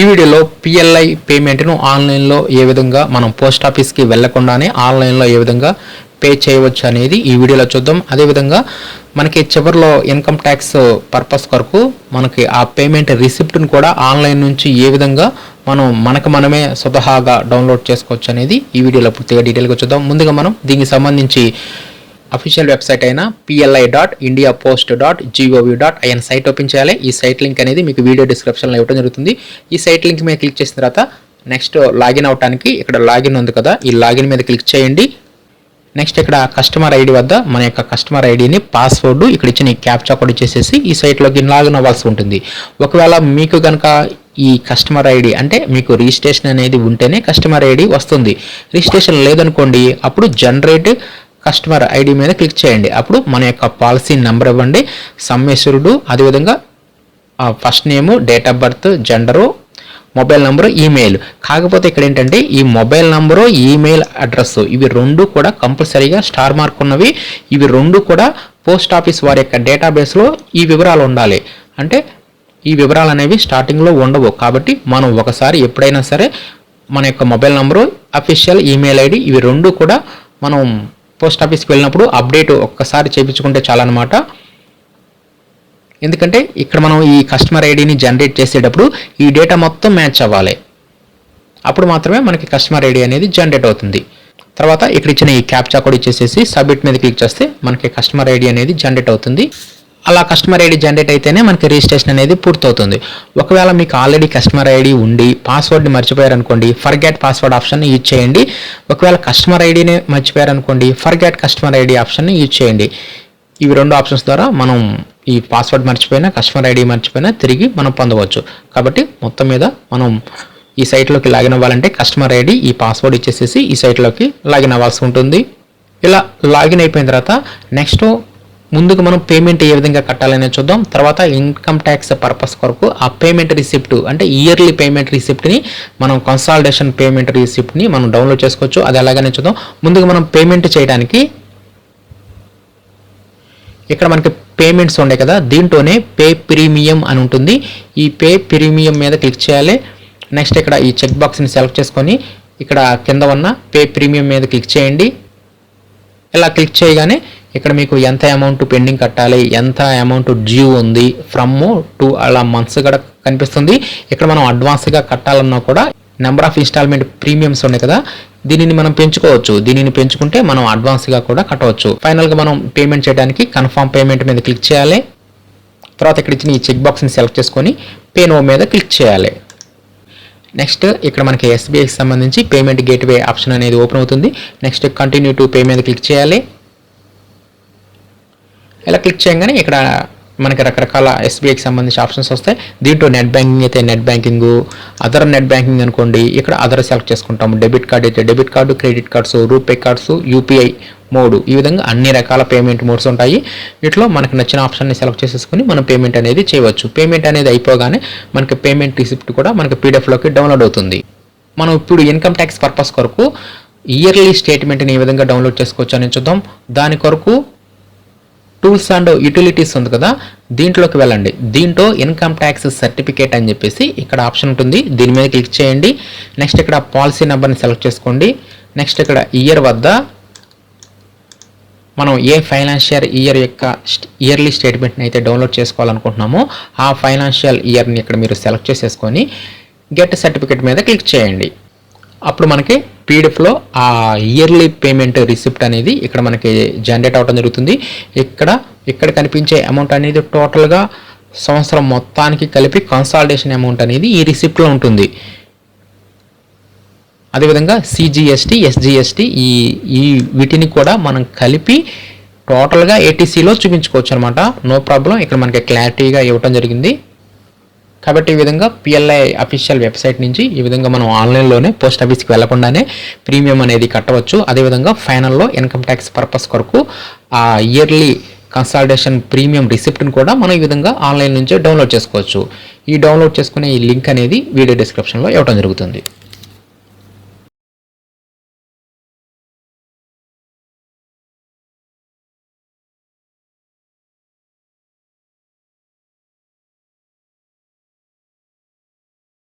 ఈ వీడియోలో పిఎల్ఐ పేమెంట్ను ఆన్లైన్లో ఏ విధంగా మనం పోస్ట్ ఆఫీస్కి వెళ్ళకుండానే ఆన్లైన్లో ఏ విధంగా పే చేయవచ్చు అనేది ఈ వీడియోలో చూద్దాం. అదేవిధంగా మనకి చివరిలో ఇన్కమ్ ట్యాక్స్ పర్పస్ కొరకు మనకి ఆ పేమెంట్ రిసిప్ట్ను కూడా ఆన్లైన్ నుంచి ఏ విధంగా మనం మనకు మనమే స్వతహాగా డౌన్లోడ్ చేసుకోవచ్చు అనేది ఈ వీడియోలో పూర్తిగా డీటెయిల్గా చూద్దాం. ముందుగా మనం దీనికి సంబంధించి అఫీషియల్ వెబ్సైట్ అయిన PLI dot India post dot GOV dot IN site open చేయాలి. ఈ సైట్ లింక్ అనేది మీకు వీడియో డిస్క్రిప్షన్లో ఇవ్వడం జరుగుతుంది. ఈ సైట్ లింక్ మీద క్లిక్ చేసిన తర్వాత నెక్స్ట్ లాగిన్ అవడానికి ఇక్కడ లాగిన్ ఉంది కదా ఈ లాగిన్ మీద క్లిక్ చేయండి. నెక్స్ట్ ఇక్కడ కస్టమర్ ఐడి వద్ద మన యొక్క కస్టమర్ ఐడిని పాస్వర్డ్ ఇక్కడ ఇచ్చిన ఈ క్యాప్చా కూడా చేసేసి ఈ సైట్లోకి లాగిన్ అవ్వాల్సి ఉంటుంది. ఒకవేళ మీకు కనుక ఈ కస్టమర్ ఐడి అంటే మీకు రిజిస్ట్రేషన్ అనేది ఉంటేనే కస్టమర్ ఐడి వస్తుంది. రిజిస్ట్రేషన్ లేదనుకోండి అప్పుడు జనరేట్ కస్టమర్ ఐడి మీద క్లిక్ చేయండి. అప్పుడు మన యొక్క పాలసీ నెంబర్ ఇవ్వండి. సమ్మేశ్వరుడు అదేవిధంగా first name date of birth gender mobile number email కాకపోతే ఇక్కడ ఏంటంటే ఈ మొబైల్ నెంబరు ఈమెయిల్ అడ్రస్ ఇవి రెండు కూడా కంపల్సరీగా స్టార్ మార్క్ ఉన్నవి. ఇవి రెండు కూడా పోస్ట్ ఆఫీస్ వారి యొక్క డేటాబేస్లో ఈ వివరాలు ఉండాలి. అంటే ఈ వివరాలు అనేవి స్టార్టింగ్లో ఉండవు. కాబట్టి మనం ఒకసారి ఎప్పుడైనా సరే మన యొక్క mobile number official email ID ఇవి రెండు కూడా మనం పోస్ట్ ఆఫీస్కి వెళ్ళినప్పుడు అప్డేట్ ఒక్కసారి చేయించుకుంటే చాలన్నమాట. ఎందుకంటే ఇక్కడ మనం ఈ కస్టమర్ ఐడిని జనరేట్ చేసేటప్పుడు ఈ డేటా మొత్తం మ్యాచ్ అవ్వాలి. అప్పుడు మాత్రమే మనకి కస్టమర్ ఐడి అనేది జనరేట్ అవుతుంది. తర్వాత ఇక్కడ ఇచ్చిన ఈ క్యాప్చా కోడ్ ఇచ్చేసేసి సబ్మిట్ మీద క్లిక్ చేస్తే మనకి కస్టమర్ ఐడి అనేది జనరేట్ అవుతుంది. అలా కస్టమర్ ఐడి జనరేట్ అయితేనే మనకి రిజిస్ట్రేషన్ అనేది పూర్తవుతుంది. ఒకవేళ మీకు ఆల్రెడీ కస్టమర్ ఐడి ఉండి పాస్వర్డ్ని మర్చిపోయారనుకోండి ఫర్గెట్ పాస్వర్డ్ ఆప్షన్ని యూజ్ చేయండి. ఒకవేళ కస్టమర్ ఐడిని మర్చిపోయారనుకోండి ఫర్గెట్ కస్టమర్ ఐడి ఆప్షన్ని యూజ్ చేయండి. ఇవి రెండు ఆప్షన్స్ ద్వారా మనం ఈ పాస్వర్డ్ మర్చిపోయినా కస్టమర్ ఐడి మర్చిపోయినా తిరిగి మనం పొందవచ్చు. కాబట్టి మొత్తం మీద మనం ఈ సైట్లోకి లాగిన్ అవ్వాలంటే కస్టమర్ ఐడి ఈ పాస్వర్డ్ ఇచ్చేసేసి ఈ సైట్లోకి లాగిన్ అవ్వాల్సి ఉంటుంది. ఇలా లాగిన్ అయిపోయిన తర్వాత నెక్స్ట్ ముందుకు మనం పేమెంట్ ఏ విధంగా కట్టాలనే చూద్దాం. తర్వాత ఇన్కమ్ ట్యాక్స్ పర్పస్ కొరకు ఆ పేమెంట్ రిసిప్ట్ అంటే ఇయర్లీ పేమెంట్ రిసిప్ట్ని మనం కన్సాలిడేషన్ పేమెంట్ రిసిప్ట్ని మనం డౌన్లోడ్ చేసుకోవచ్చు. అది ఎలాగనే చూద్దాం. ముందుగా మనం పేమెంట్ చేయడానికి ఇక్కడ మనకి పేమెంట్స్ ఉండే కదా దీంట్లోనే పే ప్రీమియం అని ఉంటుంది. ఈ పే ప్రీమియం మీద క్లిక్ చేయాలి. నెక్స్ట్ ఇక్కడ ఈ చెక్ బాక్స్ని సెలెక్ట్ చేసుకొని ఇక్కడ కింద ఉన్న పే ప్రీమియం మీద క్లిక్ చేయండి. ఇలా క్లిక్ చేయగానే ఇక్కడ మీకు ఎంత అమౌంట్ పెండింగ్ కట్టాలి ఎంత అమౌంట్ డ్యూ ఉంది ఫ్రమ్ టు అలా మంత్స్ కూడా కనిపిస్తుంది. ఇక్కడ మనం అడ్వాన్స్గా కట్టాలన్నా కూడా నెంబర్ ఆఫ్ ఇన్స్టాల్మెంట్ ప్రీమియమ్స్ ఉన్నాయి కదా దీనిని మనం పెంచుకోవచ్చు. దీనిని పెంచుకుంటే మనం అడ్వాన్స్గా కూడా కట్టవచ్చు. ఫైనల్గా మనం పేమెంట్ చేయడానికి కన్ఫామ్ పేమెంట్ మీద క్లిక్ చేయాలి. తర్వాత ఇక్కడ ఇచ్చిన ఈ చెక్ బాక్స్ని సెలెక్ట్ చేసుకొని పే నో మీద క్లిక్ చేయాలి. నెక్స్ట్ ఇక్కడ మనకి ఎస్బీఐకి సంబంధించి పేమెంట్ గేట్వే ఆప్షన్ అనేది ఓపెన్ అవుతుంది. నెక్స్ట్ కంటిన్యూ టు పే మీద క్లిక్ చేయాలి. ఇలా క్లిక్ చేయగానే ఇక్కడ మనకి రకరకాల ఎస్బీఐకి సంబంధించి ఆప్షన్స్ వస్తాయి. దీంట్లో నెట్ బ్యాంకింగ్ అయితే net banking other net banking అనుకోండి ఇక్కడ అదర్ సెలెక్ట్ చేసుకుంటాము. డెబిట్ కార్డ్ అయితే debit card credit cards RuPay cards UPI mode ఈ విధంగా అన్ని రకాల పేమెంట్ మోడ్స్ ఉంటాయి. వీటిలో మనకు నచ్చిన ఆప్షన్ని సెలెక్ట్ చేసేసుకుని మనం పేమెంట్ అనేది చేయవచ్చు. పేమెంట్ అనేది అయిపోగానే మనకి పేమెంట్ రిసిప్ట్ కూడా మనకి పీడిఎఫ్లోకి డౌన్లోడ్ అవుతుంది. మనం ఇప్పుడు ఇన్కమ్ ట్యాక్స్ పర్పస్ కొరకు ఇయర్లీ స్టేట్మెంట్ని ఏ విధంగా డౌన్లోడ్ చేసుకోవచ్చు అని చూద్దాం. దాని కొరకు టూల్స్ అండ్ యూటిలిటీస్ ఉంది కదా దీంట్లోకి వెళ్ళండి. దీంట్లో ఇన్కమ్ ట్యాక్స్ సర్టిఫికేట్ అని చెప్పేసి ఇక్కడ ఆప్షన్ ఉంటుంది. దీని మీద క్లిక్ చేయండి. నెక్స్ట్ ఇక్కడ పాలసీ నెంబర్ని సెలెక్ట్ చేసుకోండి. నెక్స్ట్ ఇక్కడ ఇయర్ వద్ద మనం ఏ ఫైనాన్షియల్ ఇయర్ యొక్క ఇయర్లీ స్టేట్మెంట్ని అయితే డౌన్లోడ్ చేసుకోవాలనుకుంటున్నామో ఆ ఫైనాన్షియల్ ఇయర్ని ఇక్కడ మీరు సెలెక్ట్ చేసేసుకొని గెట్ సర్టిఫికేట్ మీద క్లిక్ చేయండి. అప్పుడు మనకి పీడిఎఫ్లో ఆ ఇయర్లీ పేమెంట్ రిసిప్ట్ అనేది ఇక్కడ మనకి జనరేట్ అవడం జరుగుతుంది. ఇక్కడ ఇక్కడ కనిపించే అమౌంట్ అనేది టోటల్గా సంవత్సరం మొత్తానికి కలిపి కన్సాలిడేషన్ అమౌంట్ అనేది ఈ రిసిప్ట్లో ఉంటుంది. అదేవిధంగా సిజిఎస్టీ ఎస్జిఎస్టీ ఈ ఈ వీటిని కూడా మనం కలిపి టోటల్గా ఏటీసీలో చూపించుకోవచ్చు అనమాట నో ప్రాబ్లం ఇక్కడ మనకి క్లారిటీగా ఇవ్వటం జరిగింది. కాబట్టి ఈ విధంగా పిఎల్ఐ అఫీషియల్ వెబ్సైట్ నుంచి ఈ విధంగా మనం ఆన్లైన్లోనే పోస్ట్ ఆఫీస్కి వెళ్ళకుండానే ప్రీమియం అనేది కట్టవచ్చు. అదేవిధంగా ఫైనల్లో ఇన్కమ్ ట్యాక్స్ పర్పస్ కొరకు ఆ ఇయర్లీ కన్సల్టేషన్ ప్రీమియం రిసిప్ట్ని కూడా మనం ఈ విధంగా ఆన్లైన్ నుంచే డౌన్లోడ్ చేసుకోవచ్చు. ఈ డౌన్లోడ్ చేసుకునే ఈ లింక్ అనేది వీడియో డిస్క్రిప్షన్లో ఇవ్వడం జరుగుతుంది.